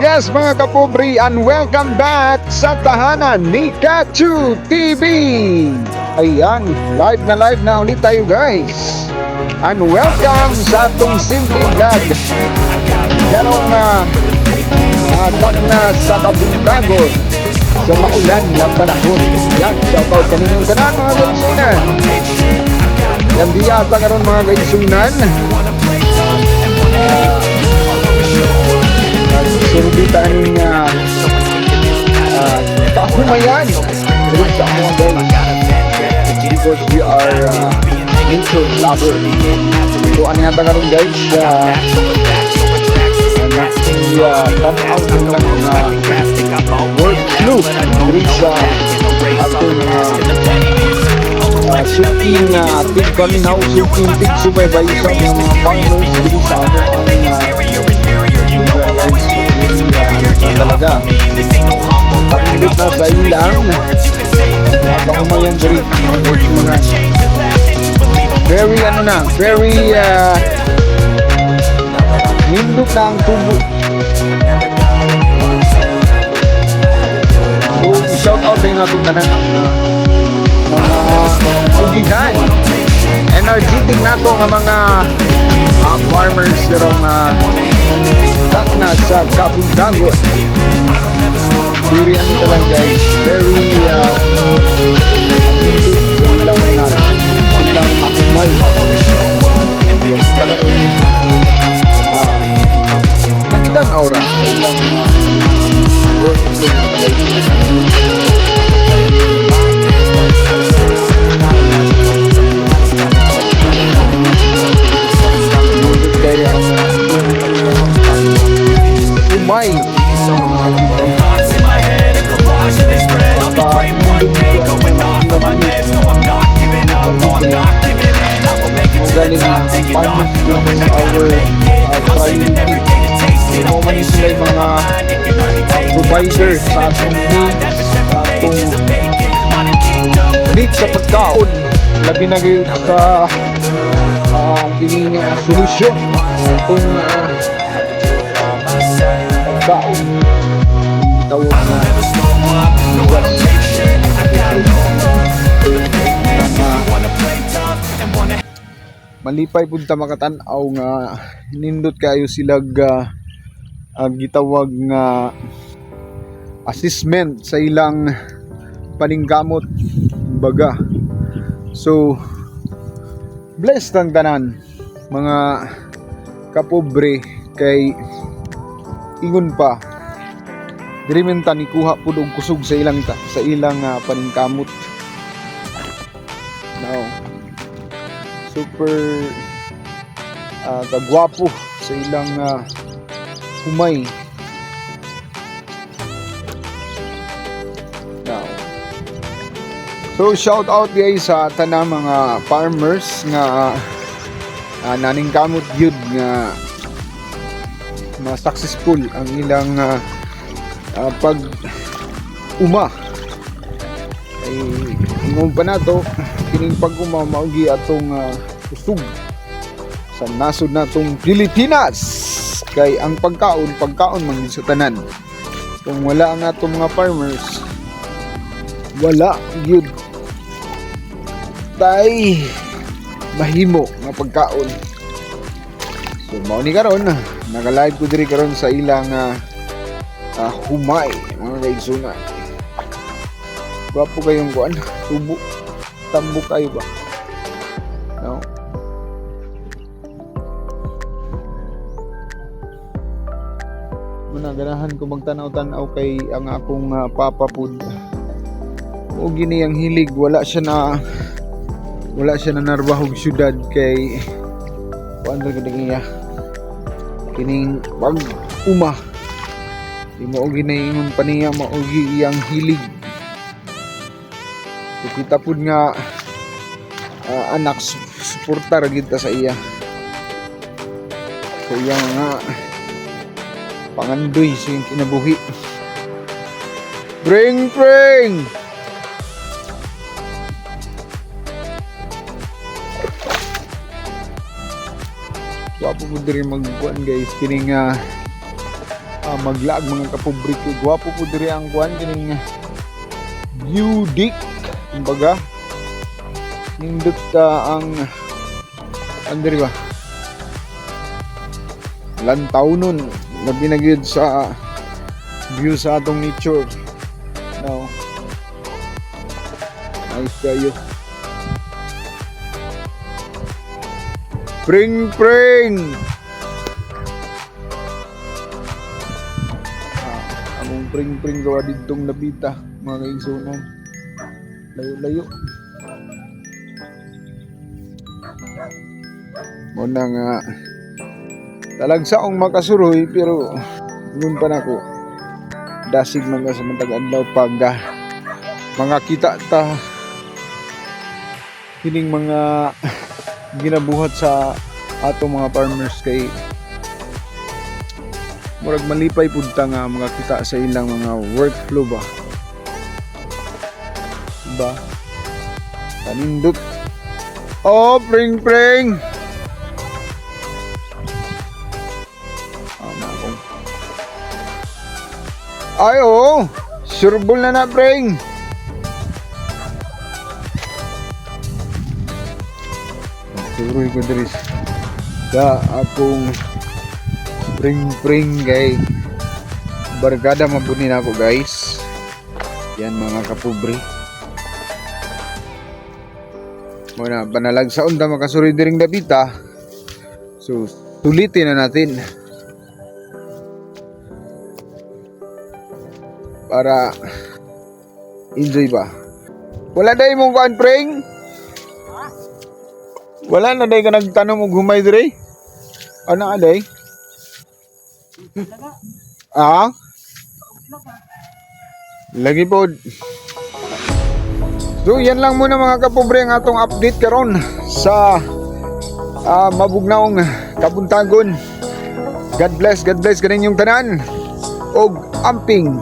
Yes mga kapobri and welcome back sa tahanan ni Kachu TV Ayan, live na live na ulit tayo guys. And welcome sa atong simple vlog. Garong na uh, na sa kabuntagon sa maulan na panahon. Yan, shoutout kaninong tanan mga kaisunan Yan di yata karon mga kaisunan Kahumayan Dito sa mga guys Because we are uh, nature lover So ano yata karon guys uh, Nasi uh, tanaw ng lang na work flu Dito sa atong uh, uh, suking uh, tig kalinaw suking tig subaybay sa mga farmers dito sa ano ang uh, talaga ano na very uh, nindot na ang tubo. So shout out din natin tanan mga ugihan energetic nato nga mga uh, farmers pero nga uh, na sa Kabundagot very ano talaga guys. Very uh, provider sa pagkaon. Labi na kayo sa uh, uh, solusyon kung uh, pagkaon. Tawag na malipay pud ta makatan-aw nga nindot kayo silag uh, uh, gitawag nga assessment sa ilang paningkamot baga so blessed ang tanan mga kapobre kay ingon pa diri men ta ni kuha pud og kusog sa ilang ta, sa ilang uh, paningkamot now super uh, kagwapo sa ilang uh, humay so shout out guys sa tanang mga farmers nga uh, naning kamot yun nga na successful ang ilang uh, uh, pag uma. Ay ingon pa nato kining pag-uma maugi atong uh, usog sa nasod natong Pilipinas. Kay ang pagkaon pagkaon man sa tanan. Kung wala ang atong mga farmers wala gyud tay mahimo nga pagkaon. So mao ni karon naka-live ko diri karon sa ilang uh, uh, humay mga kaigsunan. Gwapo kayong kuan tubo tambok kayo ba? No? Muna ganahan ko magtanaw-tanaw kay ang akong uh, papa food o gini ang hilig wala siya na wala siya na narbahog syudad kay kuan ra gud niya. Kining pag uma. Di mo og ginaingon pa niya maugi iyang hilig. Kita pud nga uh, anak su- suportar gid ta sa iya. Sa iya nga pangandoy sa kinabuhi. Bring bring Wapo po diri magbuan guys. Kining uh, ah, maglaag mga kapobre kay gwapo po diri ang kuan kining beauty kumbaga. Nindot ka ang ang diri ba? Lantaw nun. Na gyud sa view sa atong nature. Now nice kayo pring pring! Ah, among pring pring gawa ditong nabita mga kaigsunan layo layo. Mo na nga. Talagsaong makasuroy pero yun pa nako dasig man sa matag adlaw pag mga kita ta. Kining mga ginabuhat sa ato mga farmers kay murag malipay pud ta nga mga kita sa ilang mga workflow ba diba tanindot oh pring pring ko. Ay, oo. Surbol na na, Pring. Suruy ko diri sa akong pring-pring kay barkada mabunin ako guys. Yan mga kapobre. Muna, banalag sa unta makasuri diring dabita. So, tulitin na natin. para enjoy ba? Wala day mong kuan pring? Wala na day ka nagtanong og humay dire? Ano ka day? Ah? Lagi po. So yan lang muna mga kapobre ang atong update karon sa ah, mabugnaong kabuntagon. God bless, God bless kanin yung tanan. Og amping.